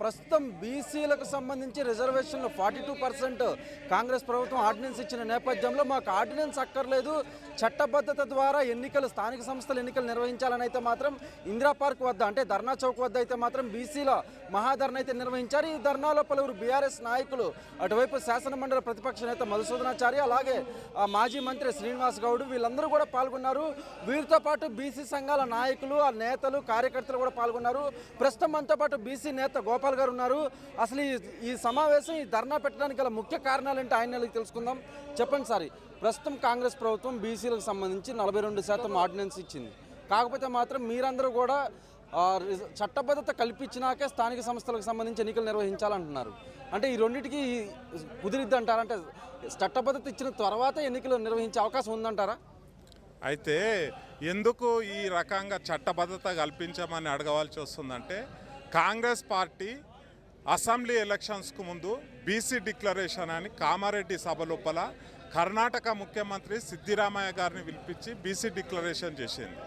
ప్రస్తుతం బీసీలకు సంబంధించి రిజర్వేషన్లు ఫార్టీ టూ పర్సెంట్ కాంగ్రెస్ ప్రభుత్వం ఆర్డినెన్స్ ఇచ్చిన నేపథ్యంలో మాకు ఆర్డినెన్స్ అక్కర్లేదు. చట్టబద్ధత ద్వారా ఎన్నికలు స్థానిక సంస్థల ఎన్నికలు నిర్వహించాలని అయితే మాత్రం ఇందిరా పార్క్ వద్ద అంటే ధర్నా చౌక్ వద్ద అయితే మాత్రం బీసీల మహాధర్ణ అయితే నిర్వహించారు. ఈ ధర్నాలో పలువురు బీఆర్ఎస్ నాయకులు అటువైపు శాసనమండలి ప్రతిపక్ష నేత మధుసూదనాచారి అలాగే మాజీ మంత్రి శ్రీనివాస్ గౌడ్ వీళ్ళందరూ కూడా పాల్గొన్నారు. వీరితో పాటు బీసీ సంఘాల నాయకులు ఆ నేతలు కార్యకర్తలు కూడా పాల్గొన్నారు. ప్రస్తుతం మనతో పాటు బీసీ నేత గోపాల్ గారు ఉన్నారు. అసలు ఈ ఈ సమావేశం ఈ ధర్నా పెట్టడానికి గల ముఖ్య కారణాలు ఏంటి ఆయన తెలుసుకుందాం. చెప్పండి సార్ ప్రస్తుతం కాంగ్రెస్ ప్రభుత్వం బీసీలకు సంబంధించి నలభై రెండు శాతం ఆర్డినెన్స్ ఇచ్చింది. కాకపోతే మాత్రం మీరందరూ కూడా చట్టబద్ధత కల్పించినాకే స్థానిక సంస్థలకు సంబంధించి ఎన్నికలు నిర్వహించాలంటున్నారు. అంటే ఈ రెండింటికి కుదిరిద్ది అంటారా అంటే చట్టబద్ధత ఇచ్చిన తర్వాత ఎన్నికలు నిర్వహించే అవకాశం ఉందంటారా? అయితే ఎందుకు ఈ రకంగా చట్టబద్ధత కల్పించమని అడగవలసి వస్తుందంటే కాంగ్రెస్ పార్టీ అసెంబ్లీ ఎలక్షన్స్కు ముందు బీసీ డిక్లరేషన్ అని కామారెడ్డి సభ లోపల కర్ణాటక ముఖ్యమంత్రి సిద్దిరామయ్య గారిని పిలిపించి బీసీ డిక్లరేషన్ చేసింది.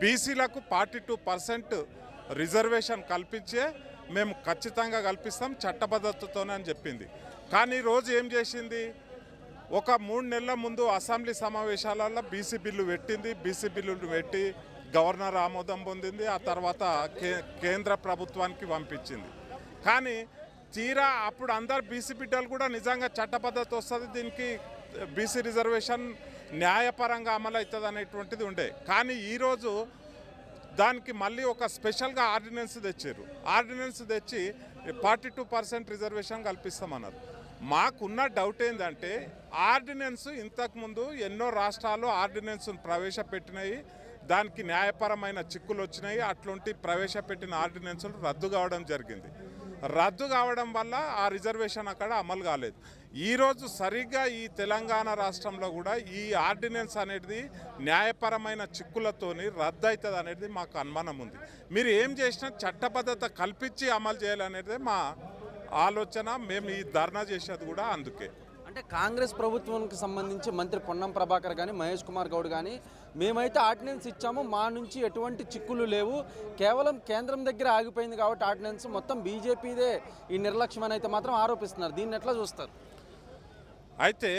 బీసీలకు ఫార్టీ టూ పర్సెంట్ రిజర్వేషన్ కల్పించే మేము ఖచ్చితంగా కల్పిస్తాం చట్టబద్ధతతోనే అని చెప్పింది. కానీ రోజు ఏం చేసింది? ఒక మూడు నెలల ముందు అసెంబ్లీ సమావేశాలలో బీసీ బిల్లు పెట్టింది బీసీ బిల్లులు పెట్టి గవర్నర్ ఆమోదం పొందింది ఆ తర్వాత కేంద్ర ప్రభుత్వానికి పంపించింది. కానీ తీరా అప్పుడు అందరు బీసీ బిడ్డలు కూడా నిజంగా చట్టబద్ధత వస్తుంది దీనికి బీసీ రిజర్వేషన్ న్యాయపరంగా అమలు అవుతుంది అనేటువంటిది ఉండే. కానీ ఈరోజు దానికి మళ్ళీ ఒక స్పెషల్గా ఆర్డినెన్స్ తెచ్చారు ఆర్డినెన్స్ తెచ్చి ఫార్టీ టూ పర్సెంట్ రిజర్వేషన్ కల్పిస్తామన్నారు. మాకున్న డౌట్ ఏంటంటే ఆర్డినెన్స్ ఇంతకుముందు ఎన్నో రాష్ట్రాలు ఆర్డినెన్స్ను ప్రవేశపెట్టినాయి దానికి న్యాయపరమైన చిక్కులు వచ్చినాయి. అట్లాంటి ప్రవేశపెట్టిన ఆర్డినెన్సులు రద్దు కావడం జరిగింది. రద్దు కావడం వల్ల ఆ రిజర్వేషన్ అక్కడ అమలు కాలేదు. ఈరోజు సరిగ్గా ఈ తెలంగాణ రాష్ట్రంలో కూడా ఈ ఆర్డినెన్స్ అనేది న్యాయపరమైన చిక్కులతోని రద్దు అవుతుంది అనేది మాకు అనుమానం ఉంది. మీరు ఏం చేసినా చట్టబద్ధత కల్పించి అమలు చేయాలనేది మా ఆలోచన. మేము ఈ ధర్నా చేసేది కూడా అందుకే. అంటే కాంగ్రెస్ ప్రభుత్వానికి సంబంధించి మంత్రి పొన్నం ప్రభాకర్ కానీ మహేష్ కుమార్ గౌడ్ కానీ మేమైతే ఆర్డినెన్స్ ఇచ్చాము. మా నుంచి ఎటువంటి చిక్కులు లేవు. కేవలం కేంద్రం దగ్గర ఆగిపోయింది కాబట్టి ఆర్డినెన్స్ మొత్తం బీజేపీదే ఈ నిర్లక్ష్యం అని అయితే మాత్రం ఆరోపిస్తున్నారు. దీన్ని ఎట్లా చూస్తారు? అయితే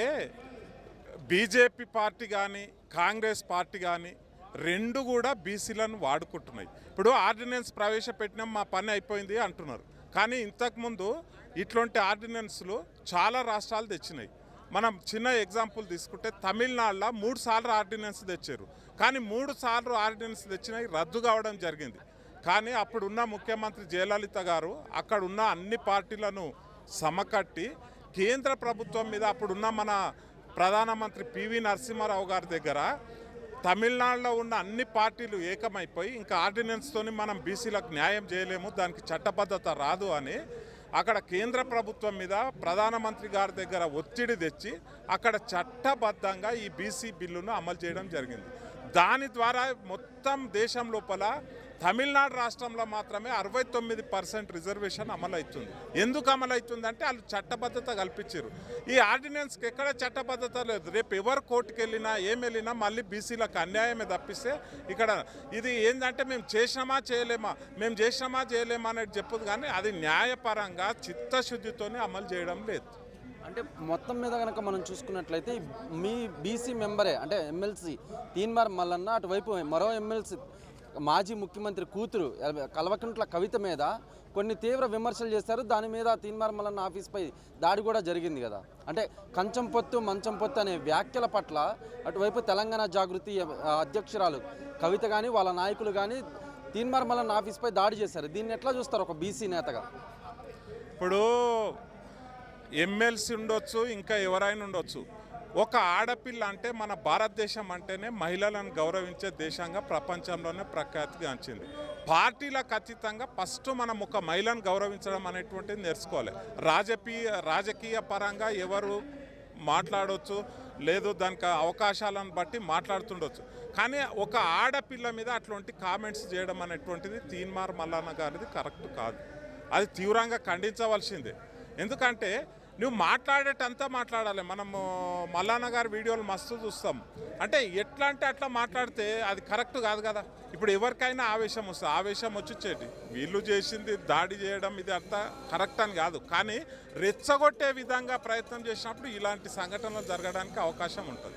బీజేపీ పార్టీ కానీ కాంగ్రెస్ పార్టీ కానీ రెండు కూడా బీసీలను వాడుకుంటున్నాయి. ఇప్పుడు ఆర్డినెన్స్ ప్రవేశపెట్టినాం మా పని అయిపోయింది అంటున్నారు. కానీ ఇంతకుముందు ఇట్లాంటి ఆర్డినెన్స్లు చాలా రాష్ట్రాలు తెచ్చినాయి. మనం చిన్న ఎగ్జాంపుల్ తీసుకుంటే తమిళనాడులో మూడు సార్లు ఆర్డినెన్స్ తెచ్చారు. కానీ మూడు సార్లు ఆర్డినెన్స్ తెచ్చినాయి రద్దు కావడం జరిగింది. కానీ అప్పుడున్న ముఖ్యమంత్రి జయలలిత గారు అక్కడున్న అన్ని పార్టీలను సమకట్టి కేంద్ర ప్రభుత్వం మీద అప్పుడున్న మన ప్రధానమంత్రి పివి నరసింహారావు గారి దగ్గర తమిళనాడులో ఉన్న అన్ని పార్టీలు ఏకమైపోయి ఇంకా ఆర్డినెన్స్తోని మనం బీసీలకు న్యాయం చేయలేము దానికి చట్టబద్ధత రాదు అని అక్కడ కేంద్ర ప్రభుత్వం మీద ప్రధానమంత్రి గారి దగ్గర ఒత్తిడి తెచ్చి అక్కడ చట్టబద్ధంగా ఈ బీసీ బిల్లును అమలు చేయడం జరిగింది. దాని ద్వారా మొత్తం దేశం లోపల తమిళనాడు రాష్ట్రంలో మాత్రమే అరవై తొమ్మిది పర్సెంట్ రిజర్వేషన్ అమలు అవుతుంది ఎందుకు అమలు అవుతుంది అంటే వాళ్ళు చట్టబద్ధత కల్పించారు. ఈ ఆర్డినెన్స్కి ఎక్కడ చట్టబద్ధత లేదు. రేపు ఎవరు కోర్టుకు వెళ్ళినా ఏం వెళ్ళినా మళ్ళీ బీసీలకు అన్యాయమే తప్పిస్తే ఇక్కడ ఇది ఏంటంటే మేము చేసినామా చేయలేమా మేము చేసినామా చేయలేమా అనేది చెప్పదు కానీ అది న్యాయపరంగా చిత్తశుద్ధితోనే అమలు చేయడం లేదు. అంటే మొత్తం మీద కనుక మనం చూసుకున్నట్లయితే మీ బీసీ మెంబరే అంటే ఎమ్మెల్సీ తీన్మార్ మల్లన్న అటువైపు మరో ఎమ్మెల్సీ మాజీ ముఖ్యమంత్రి కూతురు కల్వకుంట్ల కవిత మీద కొన్ని తీవ్ర విమర్శలు చేశారు. దాని మీద తీన్మార్ మల్లన్న ఆఫీస్పై దాడి కూడా జరిగింది కదా. అంటే కంచం పొత్తు మంచం పొత్తు అనే వ్యాఖ్యల పట్ల అటువైపు తెలంగాణ జాగృతి అధ్యక్షురాలు కవిత కానీ వాళ్ళ నాయకులు కానీ తీన్మార్ మల్లన్న ఆఫీస్పై దాడి చేశారు. దీన్ని ఎట్లా చూస్తారు ఒక బీసీ నేతగా? ఇప్పుడు ఎమ్మెల్సీ ఉండొచ్చు ఇంకా ఎవరైనా ఉండొచ్చు. ఒక ఆడపిల్ల అంటే మన భారతదేశం అంటేనే మహిళలను గౌరవించే దేశంగా ప్రపంచంలోనే ప్రఖ్యాతిగాంచింది పార్టీల ఖచ్చితంగా ఫస్ట్ మనం ఒక మహిళను గౌరవించడం అనేటువంటిది నేర్చుకోవాలి. రాజకీయ రాజకీయ పరంగా ఎవరు మాట్లాడవచ్చు లేదు దానికి అవకాశాలను బట్టి మాట్లాడుతుండొచ్చు. కానీ ఒక ఆడపిల్ల మీద అటువంటి కామెంట్స్ చేయడం అనేటువంటిది తీన్మార్ మల్లన్న గారిది కరెక్ట్ కాదు. అది తీవ్రంగా ఖండించవలసిందే. ఎందుకంటే నువ్వు మాట్లాడేటంతా మాట్లాడాలి. మనము మల్లాన్న గారి వీడియోలు మస్తు చూస్తాం. అంటే ఎట్లా అంటే అట్లా మాట్లాడితే అది కరెక్ట్ కాదు కదా. ఇప్పుడు ఎవరికైనా ఆవేశం వస్తుంది. ఆవేశం వచ్చి వీళ్ళు చేసింది దాడి చేయడం ఇది అంతా కరెక్ట్ అని కాదు. కానీ రెచ్చగొట్టే విధంగా ప్రయత్నం చేసినప్పుడు ఇలాంటి సంఘటనలు జరగడానికి అవకాశం ఉంటుంది.